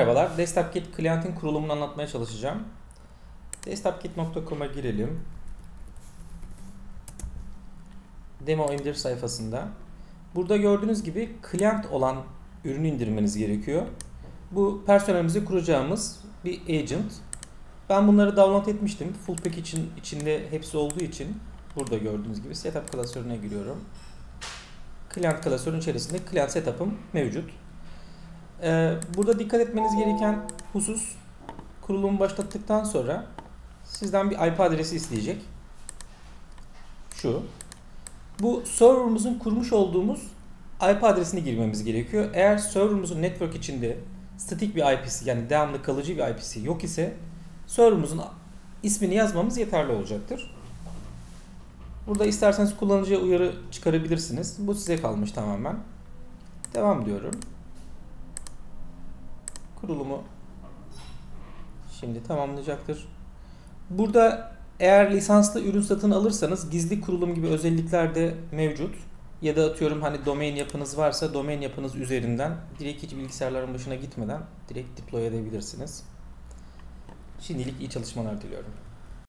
Merhabalar, DesktopKit klientin kurulumunu anlatmaya çalışacağım. DesktopKit.com'a girelim. Demo indir sayfasında. Burada gördüğünüz gibi klient olan ürünü indirmeniz gerekiyor. Bu personelimizi kuracağımız bir agent. Ben bunları download etmiştim. Full pack için içinde hepsi olduğu için burada gördüğünüz gibi setup klasörüne giriyorum. Client klasörün içerisinde client setup'ım mevcut. Ee, burada dikkat etmeniz gereken husus kurulumu başlattıktan sonra sizden bir IP adresi isteyecek. Şu. Bu server'ımızın kurmuş olduğumuz IP adresini girmemiz gerekiyor. Eğer server'ımızın network içinde statik bir IP'si yani devamlı kalıcı bir IP'si yok ise server'ımızın ismini yazmamız yeterli olacaktır. Burada isterseniz kullanıcıya uyarı çıkarabilirsiniz. Bu size kalmış tamamen. Devam diyorum. Kurulumu şimdi tamamlayacaktır. Burada eğer lisanslı ürün satın alırsanız gizli kurulum gibi özellikler de mevcut. Ya da atıyorum hani domain yapınız varsa domain yapınız üzerinden direkt hiç bilgisayarların başına gitmeden direkt deploy edebilirsiniz. Şimdilik iyi çalışmalar diliyorum.